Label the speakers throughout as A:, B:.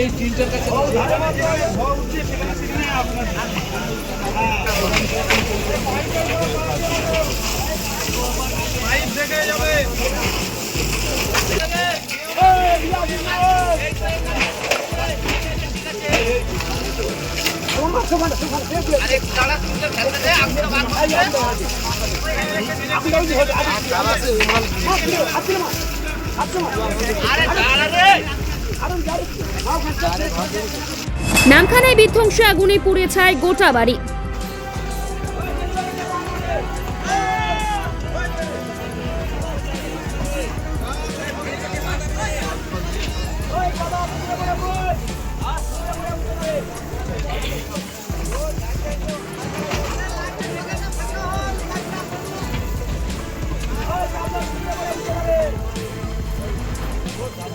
A: এই তিনটার কাছে আপনার নামখানায় বিধ্বংসী আগুনে পুড়ে ছায় গোটা বাড়ি।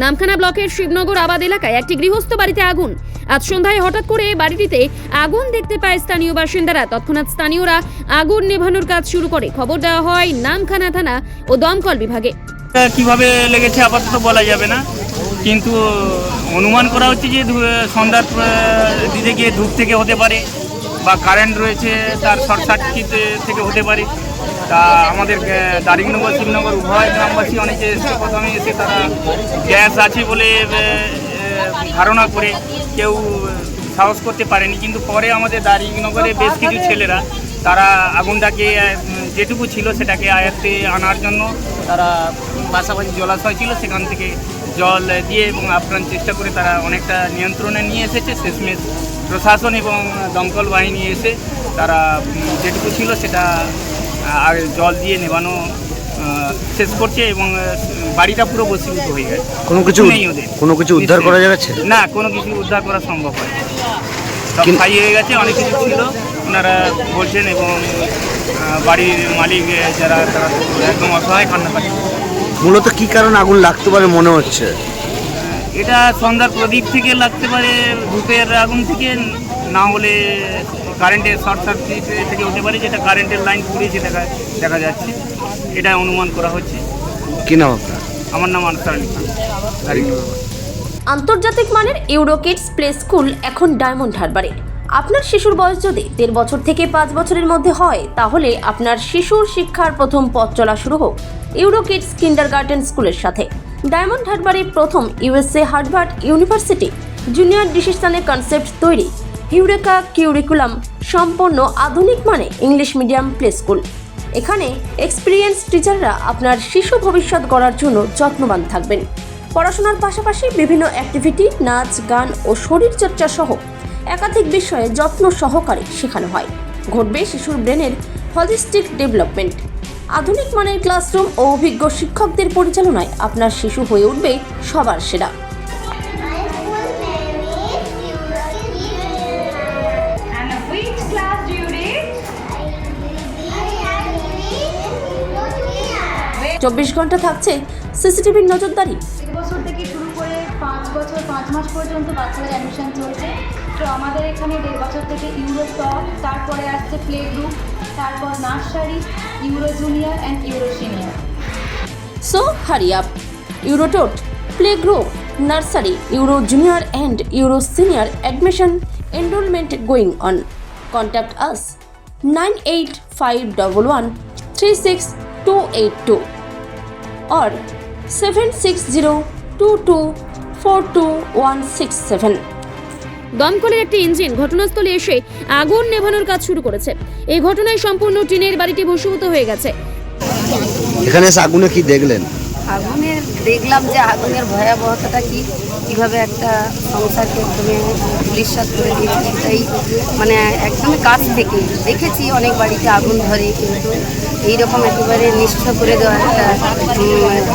A: নামখানা ব্লকের শিবনগর আবাদ এলাকায় একটি গৃহস্থ বাড়িতে আগুন। আজ সন্ধ্যায় হঠাৎ করে বাড়িটিতে আগুন দেখতে পায় স্থানীয় বাসিন্দারা। তৎক্ষণাৎ স্থানীয়রা আগুন নেভানোর কাজ শুরু করে। খবর দেওয়া হয় নামখানা থানা ও দমকল বিভাগে।
B: কীভাবে লেগেছে? আপাতত বলা যাবে না। কিন্তু অনুমান করা হচ্ছে যে সন্ধ্যার দিকে গিয়ে ধূপ থেকে হতে পারে বা কারেন্ট রয়েছে তার শর্ট সার্কিট থেকে হতে পারে। তা আমাদের আহ, দারিংনগর শিবনগর উভয় গ্রামবাসী অনেকে প্রথমে এসে তারা গ্যাস আছে বলে ধারণা করে কেউ সাহস করতে পারেনি। কিন্তু পরে আমাদের দারিংনগরে বেশ কিছু ছেলেরা তারা আগুনটাকে যেটুকু ছিল সেটাকে আয়ত্তে আনার জন্য তারা পাশাপাশি জলাশয় ছিল সেখান থেকে জল দিয়ে এবং আপ্রাণ চেষ্টা করে তারা অনেকটা নিয়ন্ত্রণে নিয়ে এসেছে। শেষমেশ প্রশাসন এবং দমকল বাহিনী এসে তারা যেটুকু ছিল সেটা আর জল দিয়ে নেবানো শেষ করছে এবং বাড়িটা পুরো বসীভূত হয়ে গেছে।
C: কোনো কিছু
B: নেই ওদের।
C: কোনো কিছু উদ্ধার করা যাচ্ছে?
B: না কোনো কিছু উদ্ধার করা সম্ভব হয় সব খাইয়ে হয়ে গেছে অনেক কিছু ছিল। ওনারা বলছেন এবং বাড়ির মালিক যারা তারা একদম অসহায় কান্না পাচ্ছে
C: মূলত কি কারণে আগুন লাগতে পারে মনে হচ্ছে?
B: এটা সন্ধ্যার প্রদীপ থেকে লাগতে পারে ধূপের আগুন থেকে না হলে কারেন্টের শর্ট সার্কিট থেকে হতে পারে যেটা কারেন্টের লাইন পুড়িয়েছে দেখা দেখা যাচ্ছে। এটা অনুমান করা হচ্ছে।
C: কি নাম আপনার?
B: আমার নাম আনসার আলী খান।
D: আন্তর্জাতিক মানের ইউরোকিডস প্লে স্কুল এখন ডায়মন্ড হারবারে। আপনার শিশুর বয়স যদি দেড় বছর থেকে পাঁচ বছরের মধ্যে হয় তাহলে আপনার শিশুর শিক্ষার প্রথম পথ চলা শুরু হোক। ইউরোকিডস কিন্ডার গার্ডেন স্কুলের সাথে। ডায়মন্ড হারবারে প্রথম ইউএসএ হার্ভার্ড ইউনিভার্সিটি জুনিয়র ডিসিশনের কনসেপ্ট তৈরি। ইউরেকা কিউরিকুলাম সম্পন্ন আধুনিক মানে ইংলিশ মিডিয়াম প্লে স্কুল। এখানে এক্সপিরিয়েন্স টিচাররা আপনার শিশু ভবিষ্যৎ গড়ার জন্য যত্নবান থাকবেন। পড়াশোনার পাশাপাশি বিভিন্ন অ্যাক্টিভিটি, নাচ, গান ও শরীরচর্চা সহ একাধিক বিষয়ে যত্ন সহকারে শেখানো হয়। ঘটবে শিশুর ব্রেনের হলিস্টিক ডেভেলপমেন্ট আধুনিক মানের ক্লাসরুম ও অভিজ্ঞ শিক্ষকদের পরিচালনায় আপনার শিশু হয়ে উঠবে সবার সেরা? চব্বিশ ঘণ্টা থাকছে সিসিটিভির নজরদারি।
E: বছর থেকে শুরু করে পাঁচ বছর পাঁচ মাস পর্যন্ত বাচ্চাদের অ্যাডমিশন চলছে। তো আমাদের এখানে দেড় বছর থেকে ইউরো টপ, তারপরে আসছে প্লে গ্রুপ তারপর nursery Euro junior and Euro senior
D: so hurry up EuroTot play group nursery Euro junior and Euro senior admission enrollment going on contact us nine eight five double one three six two eight two or 760 22 42167.
A: দমকলের একটি engine ঘটনাস্থলে এসে আগুন নেভানোর কাজ শুরু করেছে। এই ঘটনায় সম্পূর্ণ টিনের বাড়িটি ভস্মীভূত হয়ে গেছে।
C: এখানে এসে আগুনে কি দেখলেন?
F: আগুনের দেখলাম যে আগুনের ভয়াবহতাটা কি কীভাবে একটা সংসারকে একদমই ধুলিস্বাদ করে দিয়েছে। সেটাই মানে একদমই কাছ থেকে দেখেছি অনেক বাড়িতে আগুন ধরে কিন্তু এইরকম একেবারে নিষ্ঠ করে দেওয়া একটা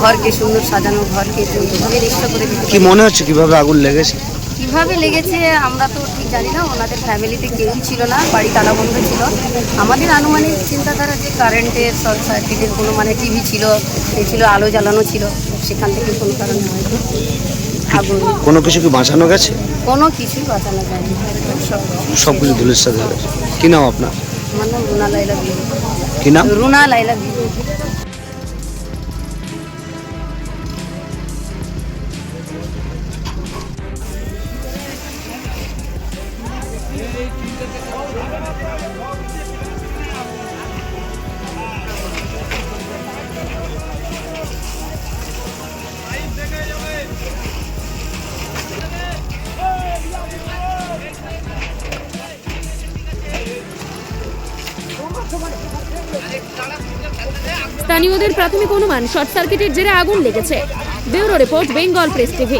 F: ঘরকে সুন্দর সাজানো ঘরকে এইভাবে নিষ্ঠ করে দিতে
C: কি মনে হচ্ছে কীভাবে আগুন লেগেছে?
F: কীভাবে লেগেছে আমরা তো ঠিক জানি না ওনাদের ফ্যামিলিতে কেউই ছিল না বাড়ি তালাবন্ধ ছিল। আমাদের আনুমানিক চিন্তাধারা যে কারেন্টের শর্ট সার্কিটের কোনো মানে টিভি ছিল এ ছিল আলো জ্বালানো ছিল সেখান থেকে কোনো কারণে হয়তো আগুন।
C: কোনো কিছু কি বাঁচানো গেছে?
F: কোনো কিছুই বাঁচানো যায়নি। সব
C: কিছু। ধুলের সাথে কি নাম আপনার?
F: আমার নাম রুনা লাইলা
C: কি নাম?
F: রুনা লাইলা
A: স্থানীয়দের প্রাথমিক অনুমান শর্ট সার্কিটের জেরে আগুন লেগেছে। Bureau report Bengal press TV.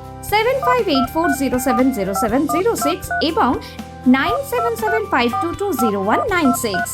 G: seven five eight four zero seven zero seven zero six এবং nine seven seven five two two zero one nine six